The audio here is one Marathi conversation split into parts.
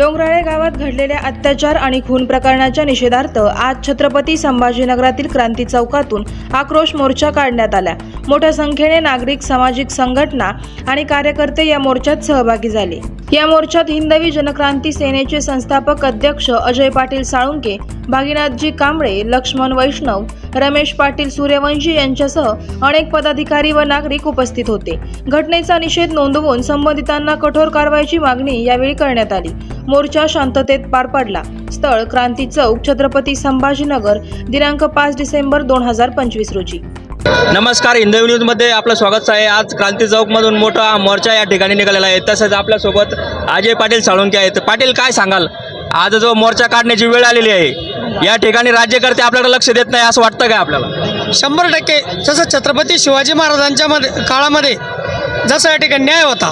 डोंगराळे गावात घडलेल्या अत्याचार आणि खून प्रकरणाच्या निषेधार्थ आज छत्रपती संभाजीनगरातील क्रांती चौकातून आक्रोश मोर्चा काढण्यात आला. मोठ्या संख्येने नागरिक सामाजिक संघटना आणि कार्यकर्ते या मोर्चात सहभागी झाले. या मोर्चात हिंदवी जनक्रांती सेनेचे संस्थापक अध्यक्ष अजय पाटील साळुंके भागीनाथजी कांबळे लक्ष्मण वैष्णव रमेश पाटील सूर्यवंशी यांच्यासह अनेक पदाधिकारी व नागरिक उपस्थित होते. घटनेचा निषेध नोंदवून संबंधितांना कठोर कारवाईची मागणी यावेळी करण्यात आली. मोर्चा शांततेत पार पडला. स्थळ क्रांती चौक छत्रपती संभाजीनगर दिनांक पाच डिसेंबर दोन हजार पंचवीस रोजी. नमस्कार हिंदवी न्यूजमध्ये आपलं स्वागत आहे. आज क्रांती चौकमधून मोठा मोर्चा या ठिकाणी निघालेला आहे. तसंच आपल्यासोबत अजय पाटील साळुंके आहेत. पाटील काय सांगाल? आज जो मोर्चा काढण्याची वेळ आलेली आहे या ठिकाणी राज्यकर्ते आपल्याकडे लक्ष देत नाही असं वाटतं काय आपल्याला? शंभर टक्के. जसं छत्रपती शिवाजी महाराजांच्या मध्ये काळामध्ये जसा या ठिकाणी न्याय होता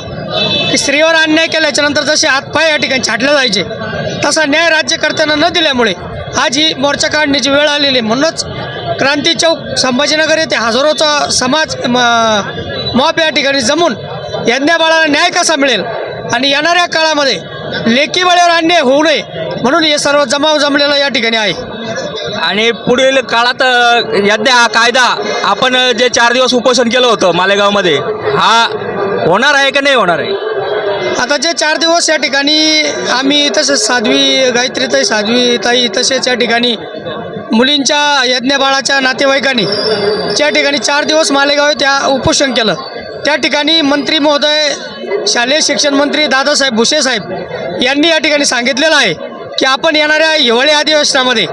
की स्त्रीवर अन्याय केल्याच्यानंतर जसे हातपाय या ठिकाणी छाटले जायचे तसा न्याय राज्यकर्त्यांना न दिल्यामुळे आज ही मोर्चा काढण्याची वेळ आलेली आहे. म्हणूनच क्रांती चौक संभाजीनगर येथे हजारोचा समाज मॉप या ठिकाणी जमून यज्ञा बाळाला न्याय कसा मिळेल? आणि येणाऱ्या काळामध्ये लेखी वेळेवर अन्याय होऊ नये म्हणून हे सर्व जमाव जमलेला या ठिकाणी आहे. आणि पुढील काळात यज्ञ हा कायदा आपण जे चार दिवस उपोषण केलं होतं मालेगावमध्ये हा होणार आहे का नाही होणार आहे? आता जे चार दिवस या ठिकाणी आम्ही तसेच साध्वी गायत्रीताई साध्वी ताई तसेच या ठिकाणी मुलींच्या यज्ञबाळाच्या नातेवाईकांनी. ज्या ठिकाणी चार दिवस मालेगाव त्या उपोषण केलं. त्या ठिकाणी मंत्री महोदय शालेय शिक्षण मंत्री दादासाहेब भुसे साहेब यांनी या ठिकाणी सांगितलेलं आहे की आपण येणाऱ्या हिवाळी अधिवेशनामध्ये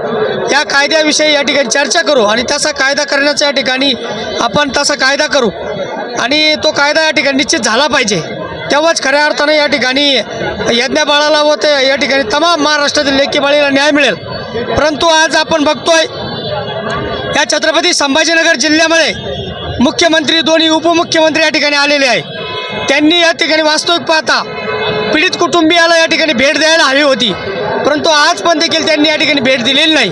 या कायद्याविषयी या ठिकाणी चर्चा करू आणि तसा कायदा करण्याच्या या ठिकाणी आपण तसा कायदा करू. आणि तो कायदा या ठिकाणी निश्चित झाला पाहिजे. तेव्हाच खऱ्या अर्थानं या ठिकाणी यज्ञबाळाला व ते या ठिकाणी तमाम महाराष्ट्रातील लेखी बाळीला न्याय मिळेल. परंतु आज आपण बघतोय या छत्रपती संभाजीनगर जिल्ह्यामध्ये मुख्यमंत्री दोन्ही उपमुख्यमंत्री या ठिकाणी आलेले आहे त्यांनी या ठिकाणी वास्तविक पाहता पीडित कुटुंबियाला या ठिकाणी भेट द्यायला हवी होती. परंतु आज पण देखील त्यांनी या ठिकाणी भेट दिलेली नाही.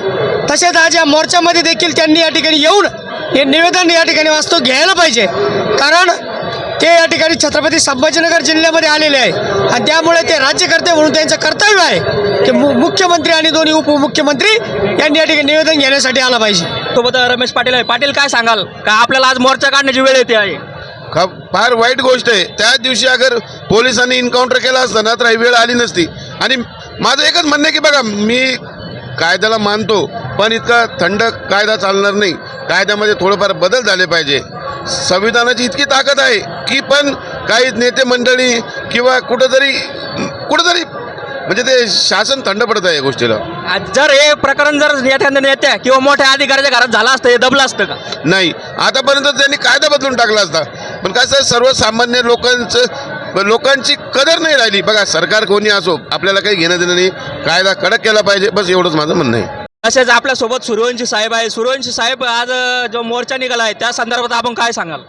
तसेच आज या मोर्चामध्ये देखील त्यांनी या ठिकाणी येऊन हे निवेदन या ठिकाणी वास्तव घ्यायला पाहिजे. कारण ते या ठिकाणी छत्रपती संभाजीनगर जिल्ह्यामध्ये आलेले आहे आणि त्यामुळे ते राज्यकर्ते म्हणून त्यांचं कर्तव्य आहे की मु मुख्यमंत्री आणि दोन्ही उपमुख्यमंत्री यांनी या ठिकाणी निवेदन घेण्यासाठी आला पाहिजे. सोबत रमेश पाटील आहे. पाटील काय सांगाल? का आपल्याला आज मोर्चा काढण्याची वेळ येते आहे? खा फार वाईट गोष्ट आहे. त्याच दिवशी अगर पोलिसांनी एन्काउंटर केला असता ना तर ही वेळ आली नसती. आणि माझं एकच म्हणणं आहे की बघा मी कायद्याला मानतो पण इतका थंड कायदा चालणार नाही. कायद्यामध्ये थोडंफार बदल झाले पाहिजे. संविधानाची इतकी ताकद आहे की पण काही नेते मंडळी किंवा कुठंतरी कुठंतरी म्हणजे ते शासन थंड पडत आहे या गोष्टीला. आज जर हे प्रकरण जर एखाद्या नेत्या किंवा मोठ्या अधिकाऱ्याच्या घरात झालं असतं हे दबलं असतं का? नाही. आतापर्यंत त्यांनी कायदा बदलून टाकला असता. पण कसं आहे, सर्वसामान्य लोकांचं लोकांची कदर नाही राहिली. बघा सरकार कोणी असो आपल्याला काही घेणं देणं नाही. कायदा कडक केला पाहिजे. बस एवढंच माझं म्हणणं आहे. तसेच आपल्यासोबत सूर्यवंशी साहेब आहे. सूर्यवंशी साहेब आज जो मोर्चा निघाला आहे त्या संदर्भात आपण काय सांगाल?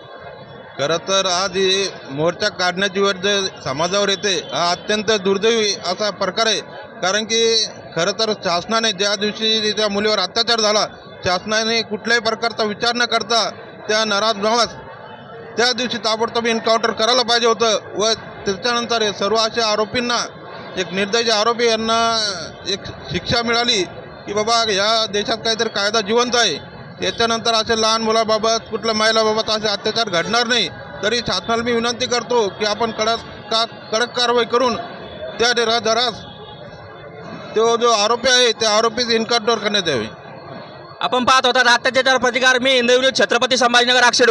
खरं तर आज ही मोर्चा काढण्याची वेळ जे समाजावर येते हा अत्यंत दुर्दैवी असा प्रकार आहे. कारण की खरं तर शासनाने ज्या दिवशी त्या मुलीवर अत्याचार झाला शासनाने कुठल्याही प्रकारचा विचार न करता त्या नराज भावास त्या दिवशी ताबडतोब एन्काउंटर करायला पाहिजे होतं व त्याच्यानंतर सर्व अशा आरोपींना एक निर्दयी आरोपी यांना एक शिक्षा मिळाली की बाबा या देशात काहीतरी कायदा जिवंत आहे. याच्यानंतर असे लहान मुलाबाबत कुठल्या महिलाबाबत असे अत्याचार घडणार नाही. तरी शासनाला मी विनंती करतो की आपण कडक का कडक कारवाई करून त्या जरा जरास तो जो आरोपी आहे त्या आरोपीच इन्काउंटर करण्यात यावे. आपण पाहत होता अत्याचार प्रतिकार मी हिंदवी छत्रपती संभाजीनगर अक्षय